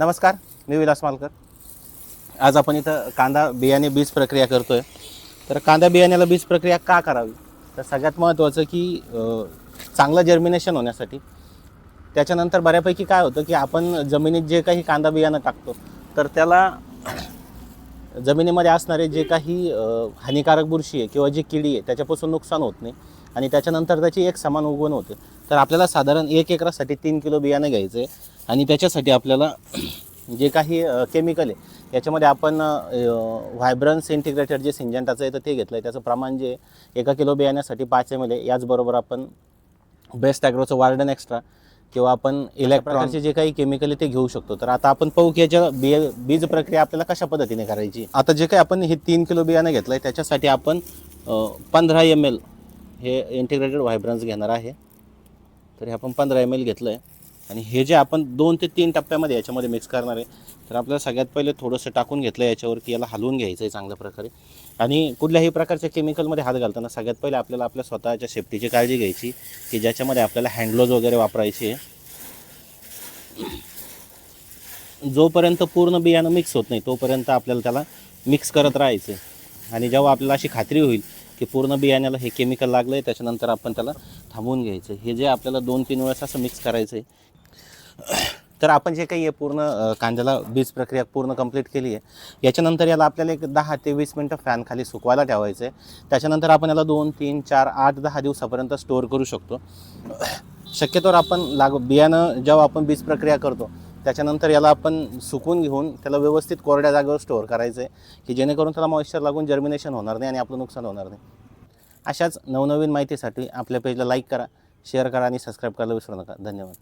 नमस्कार मी विलास मालकर. आज आपण इथं कांदा बियाणे बीज प्रक्रिया करतो आहे तर कांदा बियाण्याला बीज प्रक्रिया का करावी? तर सगळ्यात महत्त्वाचं की चांगलं जर्मिनेशन होण्यासाठी. त्याच्यानंतर बऱ्यापैकी काय होतं की आपण जमिनीत जे काही कांदा बियाणं टाकतो तर त्याला जमिनीमध्ये असणारे जे काही हानिकारक बुरशी आहे किंवा जी किडी आहे त्याच्यापासून नुकसान होत नाही आणि त्याच्यानंतर त्याची एक समान उगवण होते. तर आपल्याला साधारण एक एकरासाठी तीन किलो बियाणं घ्यायचं. आहे आणि त्याच्यासाठी आपल्याला जे काही केमिकल आहे याच्यामध्ये आपण व्हायब्रन्स इंटिग्रेटेड जे सिंजंटाचं आहे तर ते घेतलं आहे त्याचं प्रमाण जे एका किलो बियाण्यासाठी पाच एम एल आहे. याचबरोबर आपण बेस्ट ॲग्रोचं वार्डन एक्स्ट्रा किंवा आपण इलेक्ट्रॉनचे जे काही केमिकल आहे ते घेऊ शकतो. तर आता आपण पाहू की याच्या बी बीज प्रक्रिया आपल्याला कशा पद्धतीने करायची. आता जे काही आपण हे तीन किलो बियाणं घेतलं आहे त्याच्यासाठी आपण पंधरा एम एल हे इंटिग्रेटेड व्हायब्रन्स घेणार आहे. तर हे आपण पंधरा एम एल घेतलं आहे आणि हे जे आपण दोन ते तीन टप्प्यामध्ये याच्यामध्ये मिक्स करणार आहे तर आपल्याला सगळ्यात पहिले थोडंसं टाकून घेतलं याच्यावरती याला हलवून घ्यायचं आहे चांगल्या प्रकारे. आणि कुठल्याही प्रकारच्या केमिकलमध्ये हात घालताना सगळ्यात पहिले आपल्याला आपल्या स्वतःच्या सेफ्टीची काळजी घ्यायची की ज्याच्यामध्ये आपल्याला हँडग्लोज वगैरे वापरायचे जोपर्यंत पूर्ण बियाणं मिक्स होत नाही तोपर्यंत आपल्याला त्याला मिक्स करत राहायचं आणि जेव्हा आपल्याला अशी खात्री होईल की पूर्ण बियाण्याला हे केमिकल लागलं आहे त्याच्यानंतर आपण त्याला थांबवून घ्यायचं हे जे आपल्याला दोन तीन वेळेस असं मिक्स करायचं आहे तर आपण जे काही आहे पूर्ण कांद्याला बीज प्रक्रिया पूर्ण कंप्लीट केली आहे याच्यानंतर याला आपल्याला एक दहा ते वीस मिनटं फॅन खाली सुकवायला ठेवायचं आहे त्याच्यानंतर आपण याला दोन तीन चार आठ दहा दिवसापर्यंत स्टोअर करू शकतो. शक्यतोवर आपण लाग बियाणं जेव्हा आपण बीज प्रक्रिया करतो त्याच्यानंतर याला आपण सुकून घेऊन त्याला व्यवस्थित कोरड्या जागेवर स्टोअर करायचं आहे की जेणेकरून त्याला मॉइश्चर लागून जर्मिनेशन होणार नाही आणि आपलं नुकसान होणार नाही. अशाच नवनवीन माहितीसाठी आपल्या पेजला लाईक करा शेअर करा आणि सबस्क्राईब करायला विसरू नका. धन्यवाद.